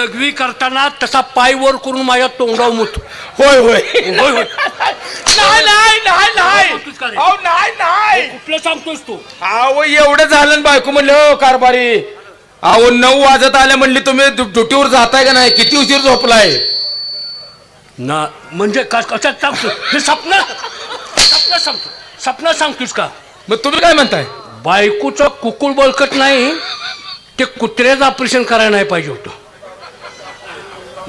लघवी करताना तसा पाय वर करून माझ्या तोंडावर मुत. होय होय. होय होय. नाही नाही नाही नाही. बोलतोस का रे? अहो नाही नाही. कुठलं सांगतोस तू? अहो एवढं झालं ना बायको म्हणलं हो कारभारी. अहो नऊ वाजत आले म्हणले तुम्ही ड्यु- ड्युटीवर जाताय का नाही? किती उशीर झोपलाय? ना म्हणजे का कशात सांगतो हे स्वप्न स्वप्न सांगतो. स्वप्न सांगतोस का? मग तुम्ही काय म्हणताय? बायकोचं कुकुळ बळकट नाही ते कुत्र्याचं ऑपरेशन करायला नाही पाहिजे होतं.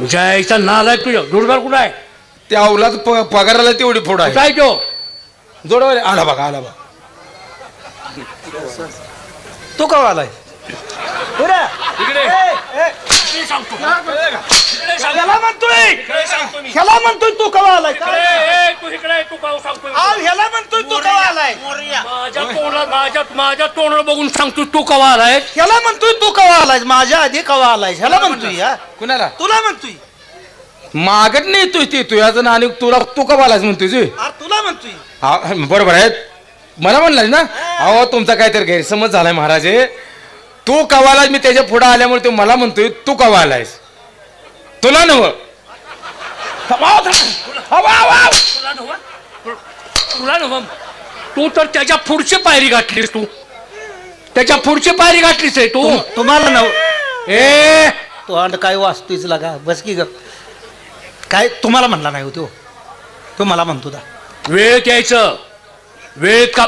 जायचा नालाय तुझ्या. दुर्गार कुठं आहे? त्या अवलाद प- पगाराला तेवढी फोड आहे. आहे तो? जोडवाले आला बघा आला बघा. तू का आलाय. ह्याला म्हणतोय. ह्याला म्हणतोय तू कवा आलाय? काय ह्याला म्हणतोय तू कवा आलाय? माझ्या तोंडाला माझ्या माझ्या तोंडाला बघून सांगतो तू कवा आलाय ह्याला म्हणतोय तू कवा आलाय माझ्या आधी कवा आलाय ह्याला म्हणतोय हा? कुणाला? तुला म्हणतोय. मागत नाही तू ते तू याचं आणि तुला तू का बालाच म्हणतोय तू अरे तुला म्हणतोय. हा बरोबर आहे. मला म्हणलाय ना? अहो तुमचा काहीतरी गैरसमज झालाय महाराज. हे. तू कवालाय मी त्याच्या पुढे आल्यामुळे तो मला म्हणतोय तू कवालायस तुला नव तुला नव्ह? तुला नव्ह? तू तर त्याच्या पुढची पायरी गाठलीस तू. त्याच्या पुढची पायरी गाठलीस आहे तू. तुम- तुम्हाला नव ए! तो अंड काय वाचतोयच लागा? बस की ग काय तुम्हाला म्हणला नाही हो तो? तो मला म्हणतो दा. वेळ द्यायचं. वेळ का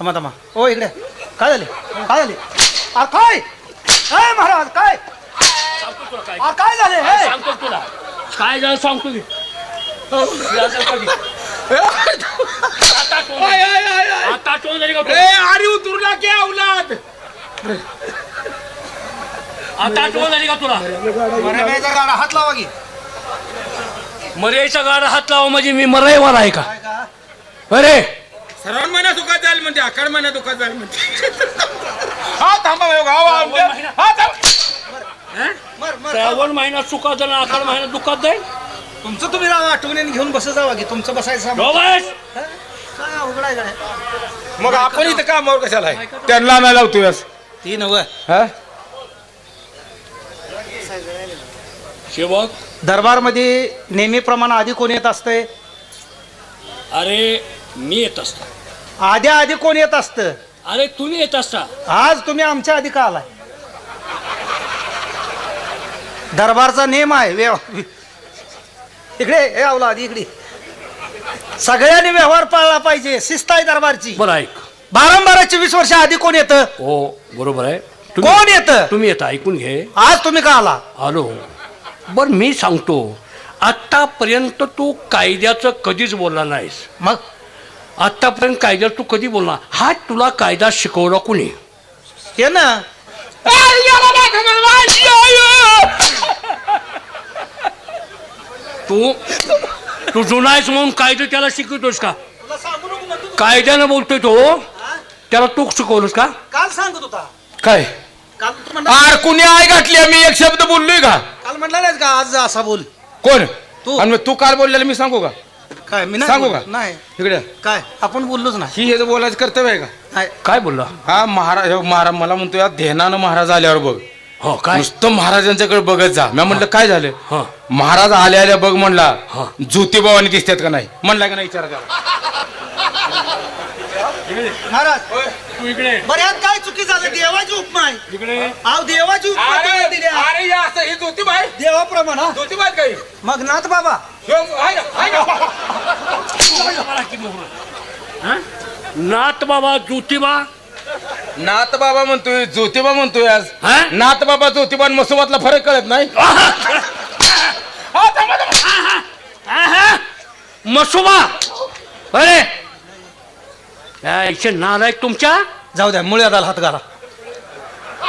तमा तमा ओ इकडे. काय झाले? काय झाले? अरे काय? काय महाराज काय? काय. अरे काय झाले? हे? सांगतो तुला. काय झालं सांगतो मी. हो? आता तोंड झाली का? अरे उतरला की अवलाद आता तोंड झाली का तुला? बाई, जरा हात लावा की. मर्याचा गाडा हात लावा म्हणजे मी मराईवाला आहे का? अरे! श्रावण महिना दुखात जाईल म्हणते आखाड महिना दुखात जाईल म्हणते. हा थांबा भाऊ, गाव आमच्या. हा, थांबा. मर मर श्रावण महिना चुका जाणं आखाड महिना दुखात जाईल? तुमचं तुम्ही राव आठवणीने घेऊन बस जावा की तुमचं बसायचं सामान. डोबास हा? काय अवघड आहे काय मग आपण इथं कामावर कशाला आहे? त्यांना नाही लावतोय आज. ती नव. हा? सेवक दरबारमध्ये नेहमीप्रमाणे आधी कोण येत असतंय? अरे मी येत असतो. आधी आधी कोण येत असतं? अरे तुम्ही येत असता. आज तुम्ही आमच्या आधी का आलाय? दरबारचा नेम आहे व्यव इकडे हे आवला आधी इकडे. सगळ्यांनी व्यवहार पाळला पाहिजे शिस्त आहे दरबारची. बरं ऐक. बारंबार चोवीस वर्ष आधी कोण येतं? हो बरोबर आहे. तुम्ही कोण येतं? तुम्ही येता ऐकून घे. आज तुम्ही का आला? आलो. बर मी सांगतो. आतापर्यंत तू कायद्याचं कधीच बोलला नाहीस. मग? आतापर्यंत कायद्यात तू कधी बोलला? हा तुला कायदा शिकवला कुणी? हे ना. तू? तू जुना आहेस म्हणून कायदे त्याला शिकवतोस का? कायद्यानं बोलतोय तो. त्याला तू शिकवलंस का? काल सांगत होता. काय? काल तू म्हणला आर कुणी आय गाठली मी एक शब्द बोललोय का? काल म्हणला का आज असा बोल. कोण? तू. आणि मग तू काल बोललेलं मी सांगू का? काय मी नाही सांगू बोललो. का? नाही. इकडे काय आपण बोललोच नाही. ही हे बोलायचं कर्तव्य आहे का? नाही. काय बोलला? हा महाराज महाराज मला म्हणतो या ध्यानानं महाराज आल्यावर बघ. हो काय? नुसतं महाराजांच्याकडे बघत जा. मी म्हणलं काय झालं? हा. महाराज आल्या आल्या बघ म्हणला. ज्योतिबावानी दिसतात का नाही? म्हणला का नाही विचारा. महाराज तू इकडे बऱ्याच काय चुकी झालं? देवाची उपमा आहे. इकडे देवाची उपमा तुम्ही दिली आहे. अरे हे असं हे देवाप्रमाणे हा. काही मग नाथ बाबा. ह्यो, आहे ना, आहे ना. नाथ बाबा ज्योतिबा नाथ बाबा म्हणतोय ज्योतिबा म्हणतोय आज. हा? नाथ बाबा ज्योतिबा आणि मसोबातला फरक कळत नाही. मसुबा. अरे. यायचे नालायक तुमच्या? जाऊ द्या मुळ्यात आला हात घाला.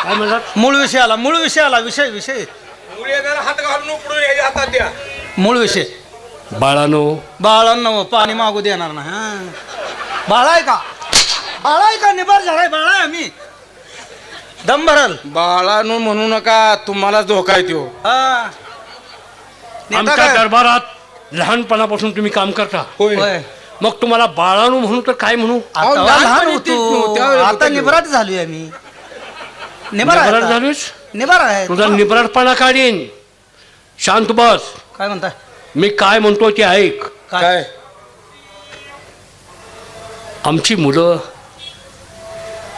काय म्हणतात मूळ विषय आला मूळ विषय आला विषय विषय. हात घालून उपडून याच्या हातात द्या. मूळ विषय. बाळानो. बाळांना पाणी मागू देणार ना हा. बाळा आहे का? बाळा का निबार झालाय बाळा आम्ही? दम भरल. बाळानो म्हणू नका तुम्हालाच धोका आहे त्यो हा. नेता आमच्या काय? दरबारात लहानपणापासून तुम्ही काम करता. होय. होय. मग तुम्हाला बाळानो म्हणू तर काय म्हणू? आता लहान होतो. ते- आता होतं की. निबराट झालोय आम्ही. निबार आहे निबराट आता. झालीस निबार आहे. तुझा निबराटपणा काढीन. शांत बस. काय म्हणताय मी काय म्हणतो ते ऐक. काय? आमची मुलं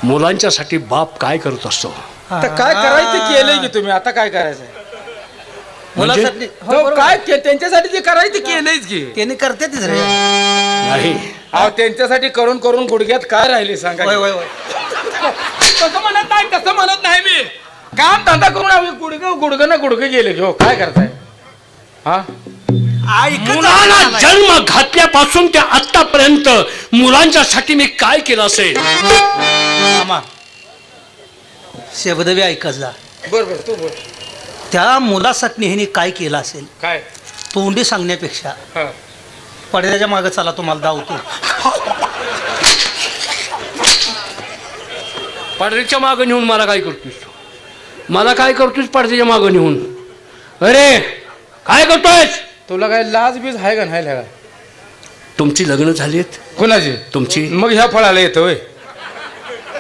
मुलांच्यासाठी बाप काय करत असतो? आता काय करायचं केलंय की तुम्ही? आता काय करायचं मुलासाठी हो, तो बरोबर. काय के- त्यांच्यासाठी जे करायचं ते केलंयच की. त्यांनी करते रे. नाही. अहो त्यांच्यासाठी करून करून गुडघ्यात काय राहिले सांगा होय होय होय. तसं म्हणत नाही तसं म्हणत नाही मी. काम धंदा करून आम्ही गुडघं गुडघं ना गुडघं गेले घेऊ काय करताय? हा? मुलाला जन्म घातल्यापासून ते आतापर्यंत मुलांच्यासाठी मी काय केलं असेल? मामा शब्द बी ऐकत जा. बर बर तू बोल. त्या मुलासाठी ह्याने काय केलं असेल? काय? तोंडी सांगण्यापेक्षा. हा. पडद्याच्या मागे चला तुम्हाला धावतो. पडद्याच्या मागं नेऊन मला काय करतोस तू? मला काय करतोस पडद्याच्या मागं नेऊन? अरे काय करतोयस? तुला काय लाज बीज आहे का नाही लागा। तुमची लग्न झालीत कुणाची? तुमची? मग ह्या फळाला येतो होय।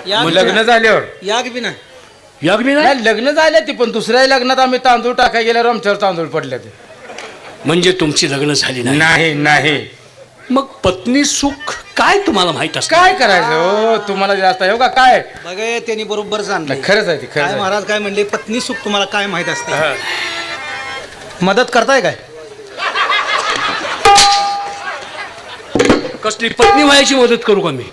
मग लग्न झाल्यावर। याग बी नाही. यज्ञ नाही? नाही लग्न झाले ती पण दुसऱ्या लग्नात आम्ही तांदूळ टाकाय गेल्यावर आमच्यावर तांदूळ पडले ते। म्हणजे तुमची लग्न झाली नाही? नाही नाही। मग पत्नी सुख काय तुम्हाला माहीत असतं? काय करायचं हो? तुम्हाला जास्त आहे हो का? काय? बघा त्यांनी बरोबर जाणलं नाही, खरंच आहे ते खरंच काय आहे. महाराज काय म्हणले पत्नी सुख तुम्हाला काय माहीत असते. मदत करताय काय? कसली पत्नी व्हायची मदत करू का मी?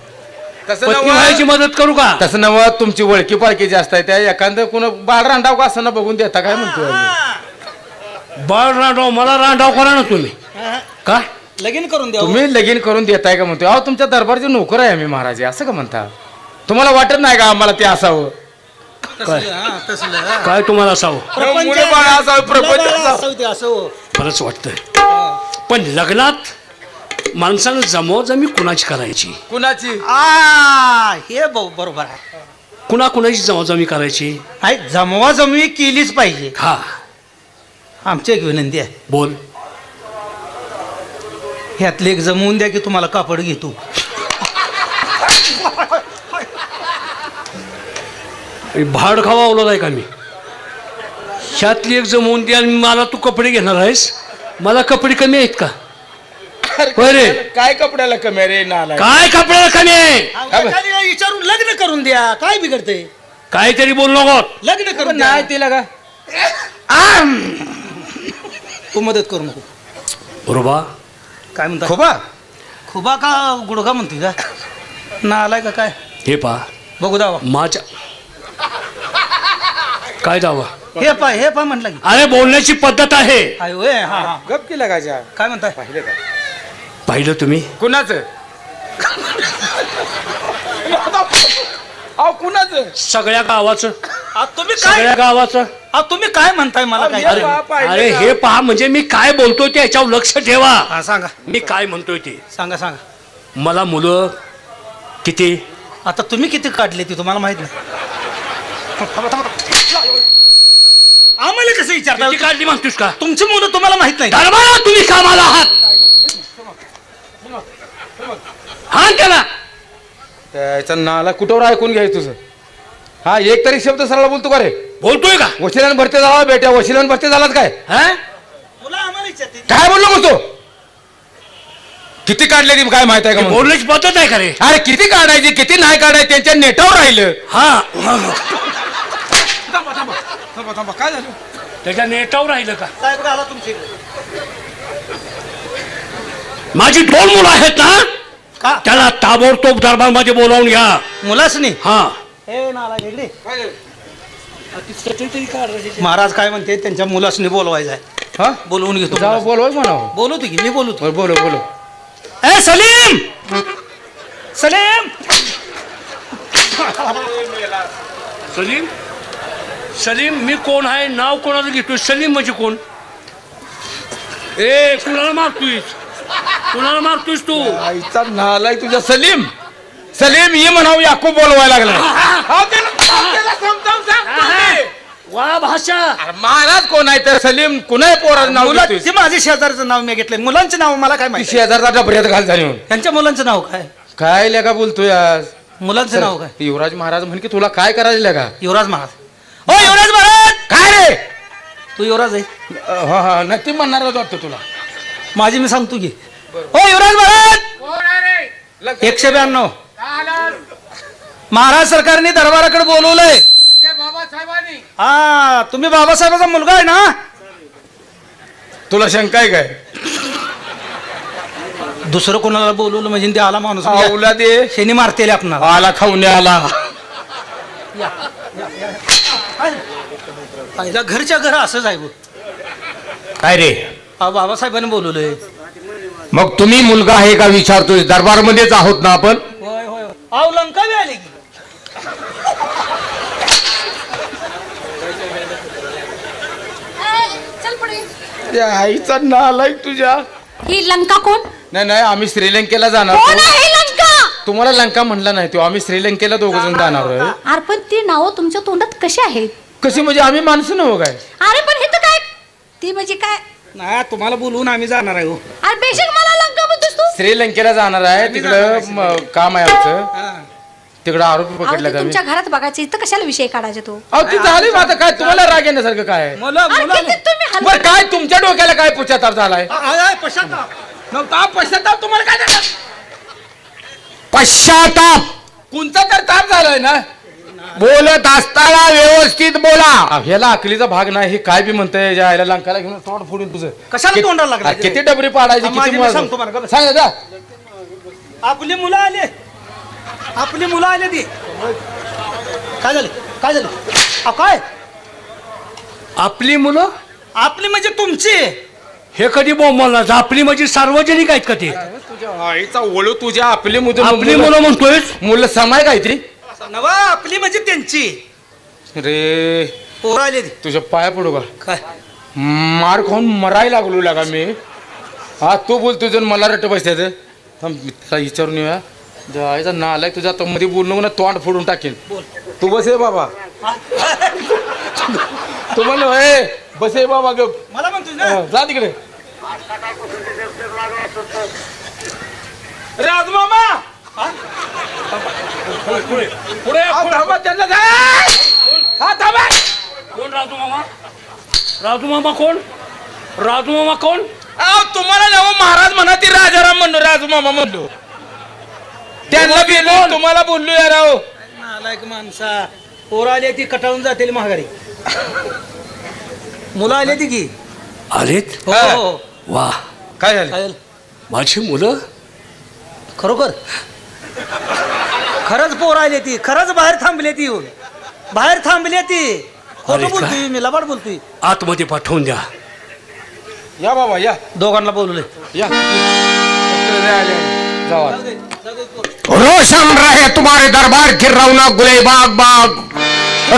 तसं पत्नी व्हायची नव्ह मदत करू का? तसं नव तुमची ओळखी पाळखी जास्त आहे त्या एखादं कोण बाळ रांडाव का असं बघून देता काय म्हणतोय? आम्ही. बाळ रांडाव मला रांडाव करा ना तुम्ही. का? लगीन करून द्या तुम्ही लगीन करून देताय का म्हणतोय? अहो तुमच्या दरबारचे नोकर आहे आम्ही महाराज. असं का म्हणता? तुम्हाला वाटत नाही का आम्हाला ते असावं? तसलं, हा, तसलं, हा. काय तुम्हाला असावं? प्रपंच मुलं बाळ असावं, प्रपंच मुलं बाळ असावं. असावं ते असं हो. खरंच वाटतंय. पण लग्नात माणसानं जमवाजमी कुणाची करायची? कुणाची? आ, हे ब- बरोबर आहे. कुणा कुणाची जमवाजमी करायची? नाही जमवा जमवी केलीच पाहिजे. हा. आमची एक विनंती आहे. बोल. ह्यातले एक जमवून द्या की तुम्हाला कापड घेतो. भाड खावा ओला का मी? ह्यातली एक जमवून द्या आणि मला तू कपडे घेणार आहेस? मला कपडे कमी आहेत का? होय रे. काय कपड्याला कमी आहे रे नाला काय कपड्याला कमी आहे? विचारून लग्न करून द्या. काय बिघडते काहीतरी बोल नको. लग्न करून द्या. नाही तिला का? तू मदत करू नको. बरोबा काय म्हणता? खोबा. खुबा का गुडघा म्हणतोय का? ना आलाय का काय? हे पा. बघू दावा. माझ्या काय दावा? हे पा हे पा म्हटलं की. अरे बोलण्याची पद्धत आहे. आय होय. हा हा. गप केला का काय म्हणताय? पाहिलं का? पाहिलं तुम्ही? कुणाचं? अहो कुणाचं? सगळ्या गावाचं. आ, तुम्ही काय सगळ्या गावाचं. आ, तुम्ही काय म्हणताय मला काय अरे, अरे, पाहिलं अरे का? हे पहा म्हणजे मी काय बोलतोय ते याच्यावर लक्ष ठेवा. हा सांगा. मी काय म्हणतोय ते? सांगा सांगा. मला मुलं किती? आता तुम्ही किती काढले ती तुम्हाला माहीत नाही. आम्हाला कसं विचारता? किती काढली म्हणतोस का? तुमची मुलं तुम्हाला माहीत नाही. तुम्ही कामाला आहात. हा त्याला. त्याचा नाला कुठवर ऐकून घ्यायचं तुझं. हा एक तरी शब्द सरळ बोलतो का रे? बोलतोय का? वशिलान भरते झाला बेट्या वशिलान भरते झालात काय? हा? काय बोललो मग तू किती काढले ती काय माहीत आहे का म्हणून? बोलण्याची पद्धत आहे का रे? अरे किती काढायची किती नाही काढायची त्यांच्या नेटावर राहिलं. हा. काय झालं? त्याच्या नेटावर राहिलं का? साहेब आला. माझी दोन मुलं आहेत ना का? त्याला ताबडतोब दरबारमध्ये बोलावून घ्या. मुलाच नाही हा. हे नाला इकडे महाराज काय म्हणते त्यांच्या मुलासनी बोलवायचं आहे. हा? बोलवून घेतो जाऊ मुलासनी. बोलव म्हणावं बोलवतो की मी बोलवतो. बरं, बोलो बोलो ए सलीम! सलीम! सलीम? सलीम मी कोण आहे? नाव कोणाचं घेतोय? सलीम म्हणजे कोण? ए कुणाला मारतोयस? कुणाला मारतोयस तू? आईचा नालाय तुझ्या सलीम सलीम ये म्हणावं याकूब बोलवायला लागला अहो, त्याला- त्याला समजावून सांग तुम्ही. वा भाषा. अरे महाराज कोण आहे तर सलीम कुणा पोराचं नाव मुला घेतोयस? ते माझ्या शेजारचं नाव मी घेतलंय. मुलांचं नाव मला काय ती माहिती शेजारचा डबऱ्यात घाल झाली म्हणून. त्यांच्या मुलांचं नाव काय? काय लेका बोलतोय आज? मुलांचं नाव काय? युवराज महाराज म्हण की तुला काय करायला का युवराज महाराज. हो युवराज महाराज! काय रे? तू युवराज आहे. हा हा नक्की म्हणणार होतो वाटतं तुला. माझी मी सांगतो की. हो युवराज महाराज! एकशे ब्याण्णव. महाराज सरकारने दरबाराकडे बोलवलंय. हा तुम्ही बाबासाहेबाचा मुलगा आहे ना? तुला शंका आहे काय? दुसरं कोणाला बोलवलं म्हणजे ते आला माणूस. आवला दे. शेनी मारतेले आपणाला. आला खाऊन आला. पहिला घरच्या घर असंच आहे. काय रे? हा बाबासाहेबांनी बोलवलंय. मग तुम्ही मुलगा आहे का विचारतोय? दरबारमध्येच आहोत ना आपण? होय होय. अहो लंका बी आली की. चल पुढे. त्या आईचा नालायक तुझ्या. ही लंका कोण? नाही नाही आम्ही श्रीलंकेला जाणार कोण. आहे लंका? तुम्हाला लंका म्हणला नाही तो. आम्ही श्रीलंकेला दोघ जण जाणार आहे. अरे पण ती नावं तुमच्या तोंडात कशी आहेत? कशी म्हणजे आम्ही माणसं नव्ह काय? अरे पण हे तर काय? ती म्हणजे काय? नाही तुम्हाला बोलवून आम्ही जाणार आहे हो. अरे बेशक मला लंका म्हणतोस तू? श्रीलंकेला जाणार आहे तिकडं म, काम आहे आमचं. तिकडं आरोपी अहो, पकडले आम्ही. तुमच्या घरात बघायचं इथं कशाला विषय काढायचा तू? अहो ती झाली आता काय तुम्हाला राग येण्यासारखं काय आहे? मुलं अरे मुलं. किती तुम्ही बरं हलवट काय तुमच्या डोक्याला काय पश्चाताप झालाय? पश्चाताप. पश्चाताप तुम्हाला काय झाला? पश्चाताप! कोणता तर ताप झालाय ना? बोलत असताना व्यवस्थित बोला. ह्याला अकलीचा भाग नाही हे काय बी म्हणतंय ज्या आईला लंकाला घेऊन तोंड फोडून तुझं. कशाला तोंडाला लागलाय? हा, किती डबरी पाडायची हा, माझी किती मी मार- सांगतो बरं का. सांग आपली मुलं आले. आपली मुलं आले ती. काय झाले? काय झालं? अहो, काय? आपली मुलं? आपली म्हणजे तुमची. हे कधी बोंबलणार आपली म्हणजे सार्वजनिक आहेत का ते? तुझ्या आईचा ओळू तुझ्या आपली मुलं आपली मुलं म्हणतोय मुलं समाय काय ती नवा आपली म्हणजे त्यांची. रे. पोरं आले तुझ्या पाया पडू का? काय? मार खाऊन मरायला लागलो लागा मी. हा तू बोल तुझं मला रट्ट मी त्याला विचारून येऊया. जायचा नालाय तुझ्या आता मध्ये बोलणं म्हणा तोंड फोडून टाकेन तू बसे बाबा. तू म्हण ए बसे बाबा ग मला म्हणतोय ना? जा तिकडे. राजमामा! पुढे थांबा त्यांना जा. हा थांबा. कोण राजू मामा? राजू मामा कोण? राजू मामा कोण? अहो तुम्हाला नाव महाराज म्हणा ती राजाराम म्हणलो राजू मामा म्हणलो त्यांना गेलो तुम्हाला बोललो यार अहो. नालायक माणसा पोरं आली ती कटाळून जातील महागारी मुलं आली ती की? आलेत? हो हा. हो. वा. काय झालं? काय झालं? माझी मुलं? खरोखर? खरंच पोर आली ती खरंच बाहेर थांबली ती. येऊन बाहेर थांबली ती. खोटं अरे काय? बोलतोय मी लबाड बोलतोय. आतमध्ये पाठवून द्या. या बाबा या. दोघांना बोलवले या. जावा. रोशन रहे तुम्हारे दरबार की रौनक गुले बाग बाग।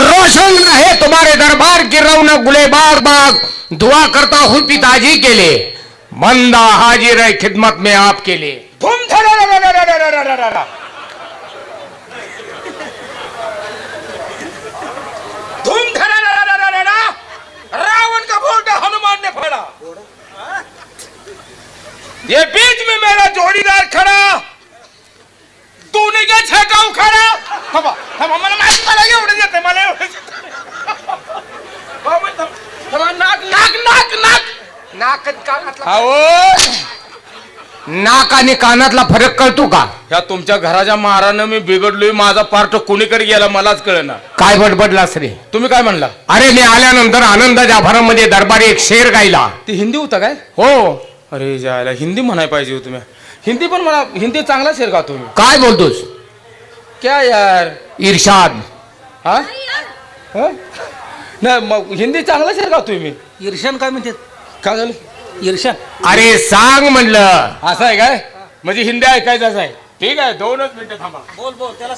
रोशन रहे तुम्हारे दरबार की रौनक गुले बाग बाग। दुआ करता हूँ पिताजी के लिए। बंदा हाजिर है खिदमत में आपके लिए। धूम धडाडाडाडाडाडाडाडा. धूम धडाडाडाडाडाडा. रावण का घोड़ा हनुमान ने फाड़ा ये बीच में मेरा जोड़ीदार खड़ा तूने क्या छेका उखाड़ा थांबा थांबा मला माहिती मला एवढं येते मला एवढं येतंय. बाबा, थांब. थांबा, नाक नाक नाक नाक नाक कानातला अहो नाक आणि कानातला फरक कळतो का? ह्या तुमच्या घराच्या मारानं मी बिघडलोय माझा पार्ट कोणीकडे गेला मलाच कळना. काय बडबडलास रे? तुम्ही काय म्हणला? अरे मी आल्यानंतर आनंदाच्या भरामध्ये दरबारी एक शेर गायला. ती हिंदी होता काय? हो. अरे जायला हिंदी म्हणाय पाहिजे होती मी हिंदी पण मला हिंदी चांगला शेर गातो मी काय बोलतोस? क्या यार? इर्षाद हा? हा? नाही मग हिंदी चांगला शेर गातोय मी ईर्षण काय म्हणते? काय झालं? ईर्षण अरे सांग म्हणलं. असं आहे काय? म्हणजे हिंदी ऐकायचं आहे. ठीक आहे दोनच मिनिटं थांबा. बोल बोल त्याला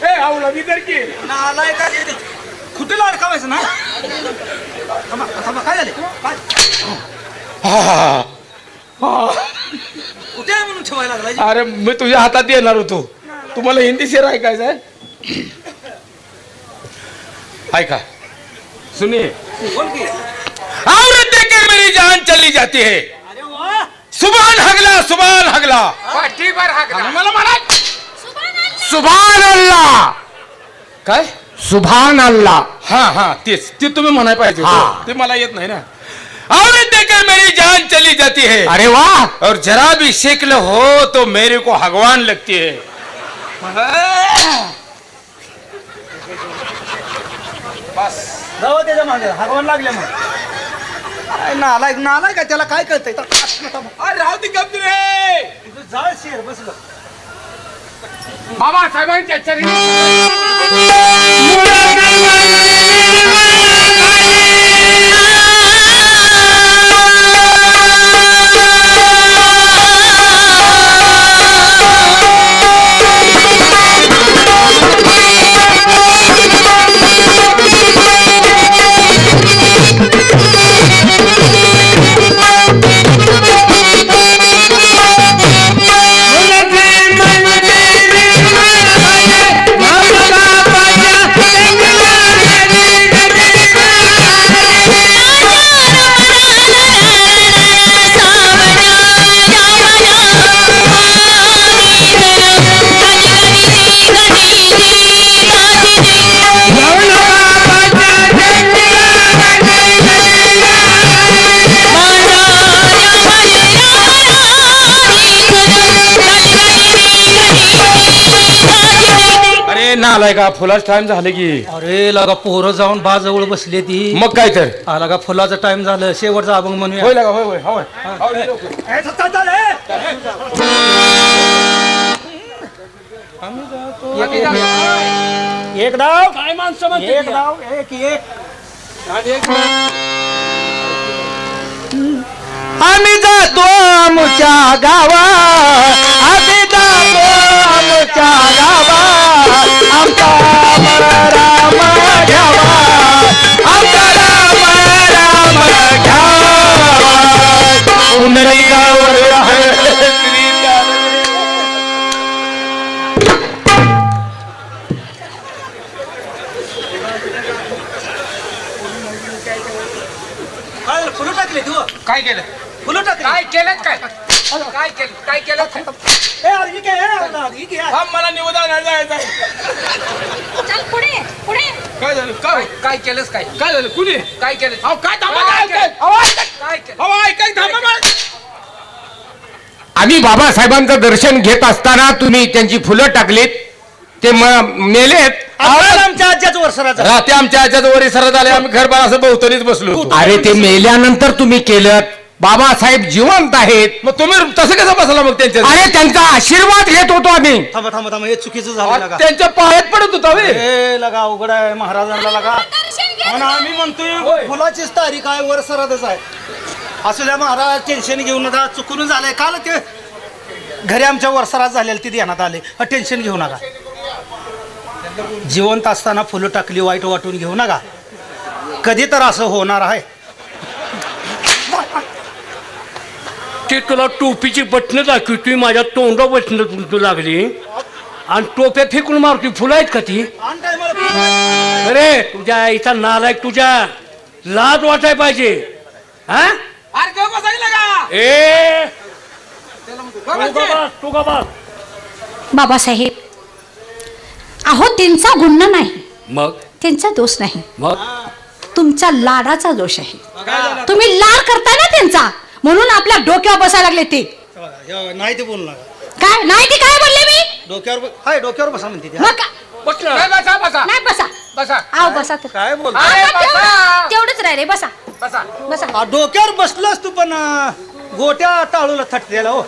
ए, आवला, मी तर की. कुठे लाडकावायचं ना? थांबा थांबा काय झाले? काय? हा. कुठे आहे म्हणून ठेवायला लागला? अरे मी तुझ्या हातात येणार होतो. तुम्हाला हिंदी शेर ऐकायचं आहे? ऐका सुनिए। औरत देखे मेरी जान चली जाती है। सुबह हगला सुभान हगला। म्हणा अल्लाह। काय? सुभान अल्लाह। हा हा तेच ते तुम्ही म्हणाय पाहिजे हा. ते मला येत नाही ना। और देकर मेरी जान चली जाती है। अरे वाह। और जरा भी शिकल हो तो मेरे को भगवान लगती है। जाऊ त्याच्यामागे. हगवण लागले मग. नालाय नालाय का त्याला काय कळतंय? राहू रे. तुझं जाळ शेर बसलं. बाबासाहेबांच्या चरणी नालाय का? फुलाच टाइम झाले की. अरे लगा पोरं जाऊन बाजवळ बसले ती. मग काय तर? आला का फुलाचा टाइम झालं. शेवटचा अभंग म्हणूया. होय लागा होय होय होय. होय लवकर. एक डाव. काय माणसं एक डाव एक एक. आम्ही जातो आमच्या गावा. आम्ही जातो आमच्या गावा. आमचा राम राम घ्यावा. आमचा राम राम घ्यावा. पुनरिकावर काय काय झालं? कुणी? काय केलं? अहो काय थांबा काय केलं? अहो, ऐका. काय केलं? अहो ऐकाय थांबा मला. आम्ही बाबासाहेबांचं दर्शन घेत असताना तुम्ही त्यांची फुलं टाकलीत. ते म- मेलेत आम्हाला आमच्या आज्याच वर्षाचा रात्री आमच्या आजच्या सरत आले. आम्ही घरबार असं बहुतरीच बसलो होतो. अरे ते मेल्यानंतर तुम्ही केलं. बाबासाहेब जिवंत आहेत. मग तुम्ही तसं कसं बसला मग त्यांच्या अरे त्यांचा आशीर्वाद घेत होतो आम्ही. थांबा थांबा थांबा हे चुकीचं झालं लगा. त्यांच्या पायात पडत होता ए लगा उघड आहे महाराजांना लगा. आणि आम्ही म्हणतोय फुलाचीच तारीख आहे वर सरदच आहे. असू द्या महाराज टेन्शन घेऊ नका चुकून झालंय. काल ते घरी आमच्या वरसरात झालेलं ते ध्यानात आले. टेन्शन घेऊ नका. जिवंत असताना फुलं टाकली वाईट वाटून घेऊ नका. कधी तर असं होणार आहे. ते तुला टोपीची बटणं दाखवतोय माझ्या तोंडा बटणं तू लागली. आणि टोप्या फेकून मारतोय फुलं आहेत का ती? अरे तुझ्या आईचा नालायक तुझ्या? लाज वाटाय पाहिजे. हा? ए! गप्प तू बस का की. बस, तू का बस. बाबासाहेब अहो त्यांचा गुन्हा नाही. मग? त्यांचा दोष नाही. मग? तुमचा लाडाचा दोष आहे. तुम्ही लाड करताय ना त्यांचा. म्हणून आपल्या डोक्यावर बसायला लागले ते. नाही ते बोलू नका काय नाही ते काय बोलले मी? डोक्यावर ब- हाय डोक्यावर बसा म्हणते ते. मग का- नाही, बसा बसा. नाही बसा. बसा. आव बसा तर. काय बोल अरे, आता बसा. तेवढं- तेवढंच राहिले बसा. बसा. बसा. डोक्यावर बसलोस तू पण गोट्या टाळूला थटलेला हो.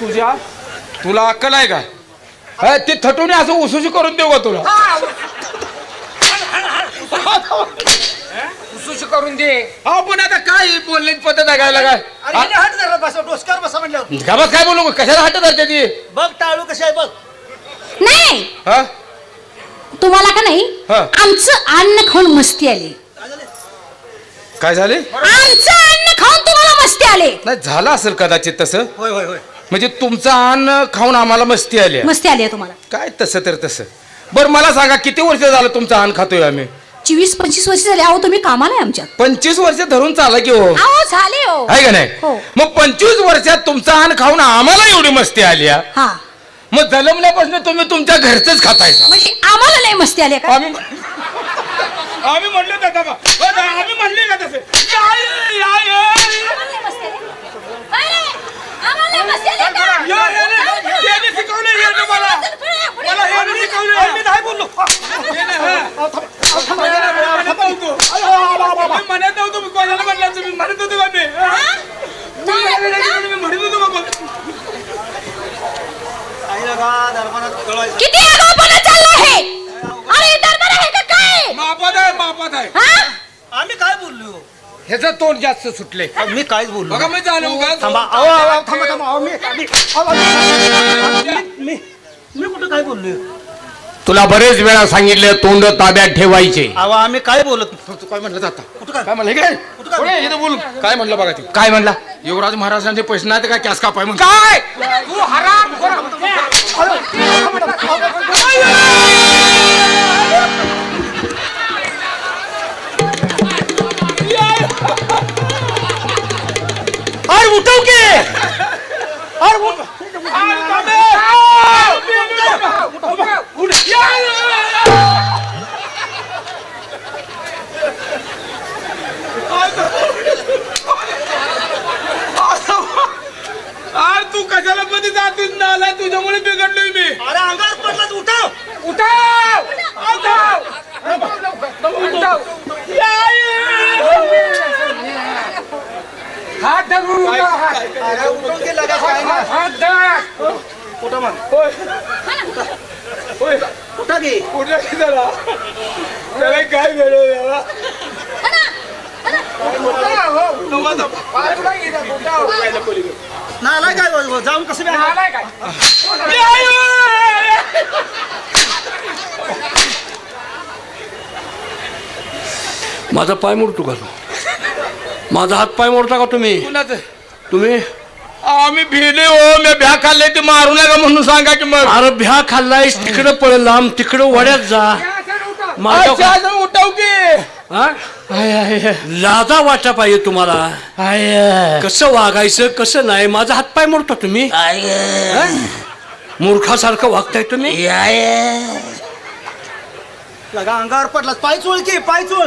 तुझ्या तुला अक्कल आहे का? हे, ते थटून असं उसुशी करून देऊ का तुला? सुशी करून दे. अहो पण आता काय बोलण्याची पद्धत आहे काय? लागा अरे हिने हट जरा बसा डोसक्यावर बसा म्हणलं गावात काय बोलू? कशाला हटत आहे त्याची बघ टाळू कशी आहे बघ. नाही हा? तुम्हाला का नाही? हा. आमचं अन्न खाऊन मस्ती आली. काय झाले? आमचं अन्न खाऊन तुम्हाला मस्ती आले. नाही झालं असेल कदाचित तसं. होय होय होय. म्हणजे तुमचं अन्न खाऊन आम्हाला मस्ती आली आहे. मस्ती आली आहे तुम्हाला. काय तसं तर तसं. बरं मला सांगा किती वर्ष झालं तुमचं अन्न खातोय आम्ही? चोवीस पंचवीस वर्ष झाले. अहो तुम्ही कामाला आहे आमच्यात. पंचवीस वर्ष धरून चाला की हो. अहो झाले हो. आहे का नाही? हो. मग पंचवीस वर्षात तुमचा अन्न खाऊन आम्हाला एवढी मस्ती आली हा. हा. मग जन्मल्यापासून तुम्ही तुमच्या घरचंच खातायचा म्हणजे आम्हाला लय मस्ती आले का? आम्ही आम्ही म्हणलो का हो आम्ही म्हणले का तसे. या, या, या, याने शिकवलं हे ना मला. मला नाही शिकवलं मी नाही बोललो. मी म्हणत नव्हतो मी कोणाला म्हणलं तुम्ही म्हणत होतो का मी हा? मी म्हणत होतो का मग? आईला का दरबारात कळवायचं? किती आगाऊपणा चालला आहे? अरे दरबार आहे का काय? मापात आहे मापात आहे. हा? आम्ही काय बोललो? ह्याचं तोंड जास्त सुटले अहो, मी काहीच बोललो बघा मी झालो उगाच. थांबा अहो अहो, अहो, थांबा थांबा अहो, मी मी- अहो, अहो, मी मी मी कुठं काय बोललोय? तुला बरेच वेळा सांगितलं तोंड ताब्यात ठेवायचे. अहो आम्ही काय बोलत तू काय म्हणलं जाता? कुठं काय? काय म्हणलं हे काय? बोल. म्हणलं बघा ते? काय म्हणला? युवराज महाराजांचे पैसे नाही तर काय कॅस कापाय म्हणून. काय? तू हराम अरे उठव की अरे उठ अरे तू कशाला मध्ये जातीस नाला तुझ्यामुळे बिघडलोय मी. अरे अंगावर पडलाच उठव. उठाव! उठाव! उठाव. हात धरून उठाव, हात. काय हात धर. कुठं म्हण होय. होय. कुठं की उठा की जरा. त्याला काय वेळ याला नालाय काय जाऊन कसं आला? माझा पाय मोडतो का माझा हात पाय मोडता का तुम्ही? कुणाचं? तुम्ही? आम्ही भिले हो मी भ्या खाल्ले ते मारू नका म्हणून सांगा की मग. अरे भ्या खाल्लायस तिकडं पळ लांब तिकडं वड्यात जा. माझ्या अच्छा, अच्छा, उठाव की. हा? लाजा वाटा पाहिजे तुम्हाला. कसं वागायचं कसं नाही माझा हात पाय मोडता तुम्ही? हा? मूर्खासारखं वागताय तुम्ही? लगा अंगावर पडलास. पाय चोळ की पाय चोळ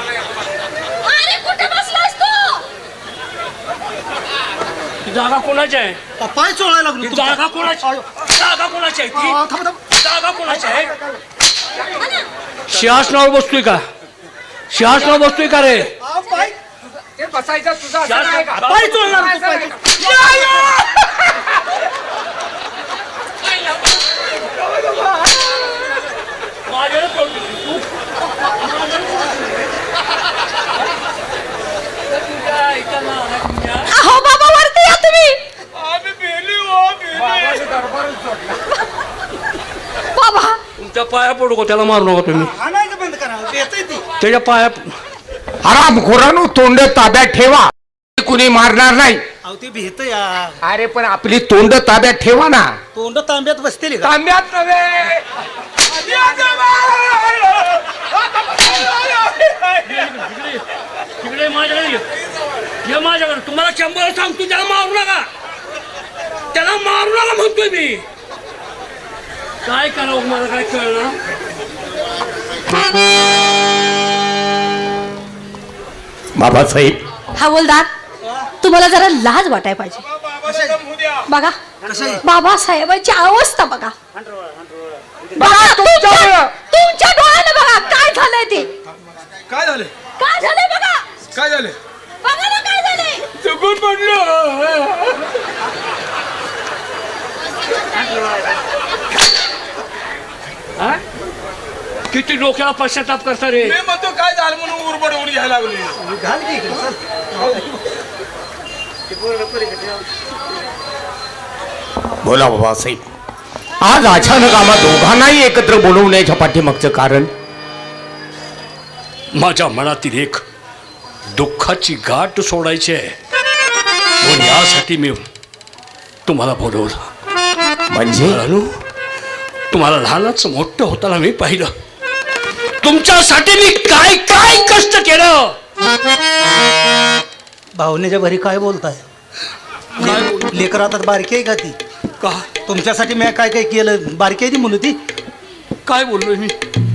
अरे कुठे बसलास तू ही जागा कोणाची आहे पाय चोळायला लागलो ही तुमचा. जागा कोणाची. जागा कोणाची आहे अ, ती अ, थांबा, थांबा. जागा कोणाची आहे सिंहासनावर बसतोय का सिंहासनावर बसतोय का रे अ, पाय बसायचा तुझा असं नाही का? पाय चोळणार तू, पाय चोळ पळतो तू. तुझ्या इथं ना, तुझ्या. अहो बाबा वरती या तुम्ही आम्ही भिले बाबा! तुमच्या पाया पडू का? त्याला मारू नका तुम्ही. आणायचं बंद करा येतंय ती. त्याच्या पाया हराम खोरानो तोंड ताब्यात ठेवा. कुणी मारणार नाही. अहो ती भीत या. अरे पण आपली तोंड ताब्यात ठेवा ना. तोंड तांब्यात बसतील का? तांब्यात नव्हे. तिकडे माझ्याकडे ये. ये माझ्याकडे. तुम्हाला शंभर सांगतो त्याला मारू नका. त्याला मारू नका म्हणतोय मी काय करावं मला काय कळलं? बाबासाहेब. हवलदार तुम्हाला जरा लाज वाटाय पाहिजे. बघा. बाबासाहेबांची अवस्था बघा. बघा तुमच्या तुमच्या डोळ्याने बघा काय झालंय ते. काय झालं? काय झालंय बघा. काय झालं? बघा ना काय झालंय. चुकून पडलो. हा? किती डोक्याला पश्चाताप करता रे? मी म्हणतो काय झालं म्हणून उरबड उडी घ्यायला लागली? घाल की इकडे, चल. बोला बाबासाहेब आज अचानक आम्हा दोघांनाही एकत्र बोलवण्याच्या पाठीमागचं कारण? माझ्या मनातील एक दुःखाची गाठ सोडायची आहे. म्हणून यासाठी मी तुम्हाला बोलवलं. म्हणजे? अनु तुम्हाला लहानच मोठं होताना मी पाहिलं. तुमच्यासाठी मी काय काय कष्ट केलं? भावनेच्या भरी काय बोलताय? काय लेकर आता बारकी आहे का ती? का? तुमच्यासाठी मी काय काय केलं? बारकी आहे ती मुलं ती काय बोललोय मी?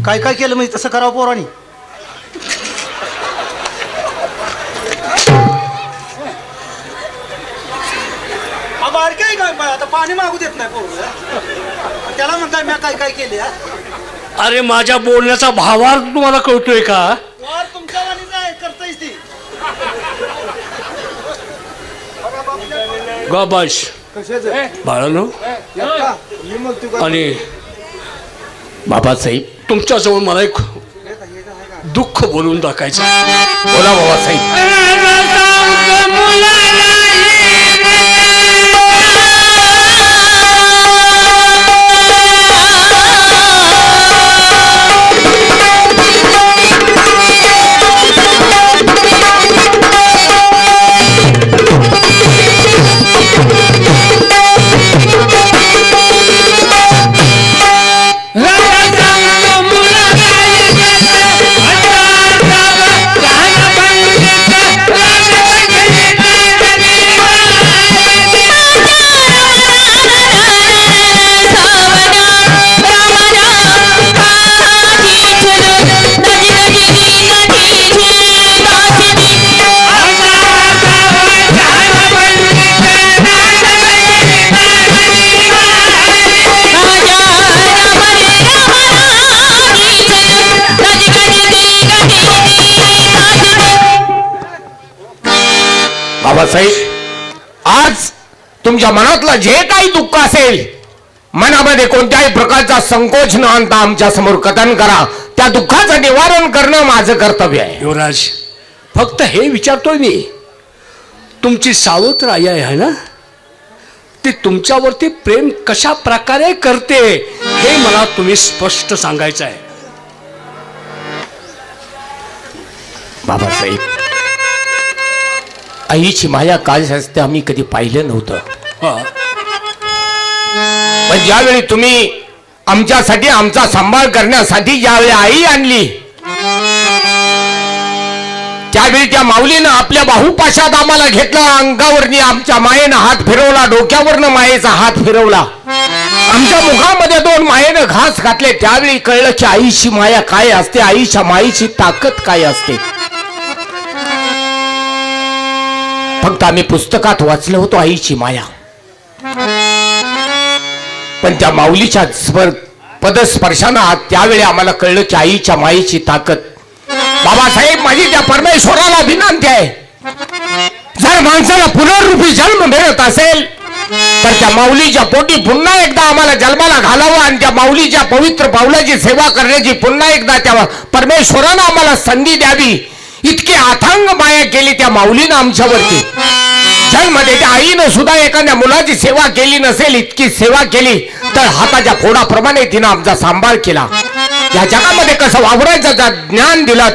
काय काय केलं म्हणजे तसं करावं पोरानी? बारकी आहे काय आता पाणी मागू देत नाही पोर. त्याला म्हणताय मी काय काय केले अरे माझ्या बोलण्याचा भावार्थ तुम्हाला कळतोय का? तुमच्या वाणीच आहे करतायच ती. गाबाश. बाळानो. आणि बाबासाहेब तुमच्याजवळ मला एक दुःख बोलून टाकायचं बोला बाबासाहेब. तुमच्या मनातलं जे काही दुःख असेल मनामध्ये कोणत्याही प्रकारचा संकोच न आणता आमच्यासमोर कथन करा. त्या दुःखाचं निवारण करणं माझं कर्तव्य आहे. युवराज फक्त हे विचारतोय मी. तुमची सावत्र आई आहे ना? ती तुमच्यावरती प्रेम कशा प्रकारे करते हे मला तुम्ही स्पष्ट सांगायचं आहे. बाबासाहेब आईची माया काय असते आम्ही कधी पाहिलं नव्हतं. पण ज्यावेळी तुम्ही आमच्यासाठी आमचा सांभाळ करण्यासाठी ज्यावेळी आई आणली त्यावेळी त्या माऊलीनं आपल्या बाहुपाशात आम्हाला घेतला अंगावरनी आमच्या मायेनं हात फिरवला डोक्यावरनं मायेचा हात फिरवला. आमच्या मुखामध्ये दोन मायेनं घास घातले त्यावेळी कळलं की आईची माया काय असते आईच्या माईची ताकद काय असते. फक्त आम्ही पुस्तकात वाचलं होतो आईची माया. पण त्या माऊलीच्या स्वर पदस्पर्शानं त्यावेळी आम्हाला कळलं की आईच्या माईची ताकद. बाबासाहेब माझी त्या परमेश्वराला विनंती आहे. जर माणसाला पुनर्रूपी जन्म मिळत असेल तर त्या माऊलीच्या पोटी पुन्हा एकदा आम्हाला जन्माला घालावं आणि त्या माऊलीच्या पवित्र पावलाची सेवा करण्याची पुन्हा एकदा त्या परमेश्वरानं आम्हाला संधी द्यावी. इतकी अथांग माया केली त्या माऊलीनं आमच्यावरती. जन्म त्या आईनं सुद्धा एखाद्या मुलाची सेवा केली नसेल इतकी सेवा केली तर हाताच्या फोडाप्रमाणे तिनं आमचा सांभाळ केला. या जगामध्ये कसं वावरायचं ज्ञान दिलं.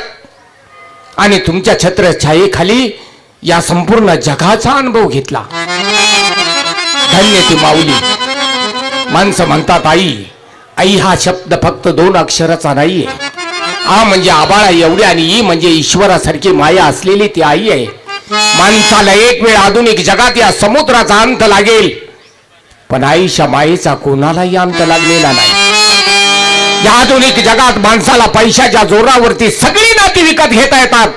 आणि तुमच्या छत्रछायेखाली या संपूर्ण जगाचा अनुभव घेतला. धन्य ती माऊली. माणसं म्हणतात आई आई हा शब्द फक्त दोन अक्षराचा नाहीये. आ म्हणजे आबाळा एवढी आणि ई म्हणजे ईश्वरासारखी माया असलेली ती आई आहे. माणसाला एक वेळ आधुनिक जगात या समुद्राचा अंत लागेल. पण आईच्या मायेचा कोणालाही अंत लागलेला नाही. या आधुनिक जगात माणसाला पैशाच्या जोरावरती सगळी नाती विकत घेता येतात.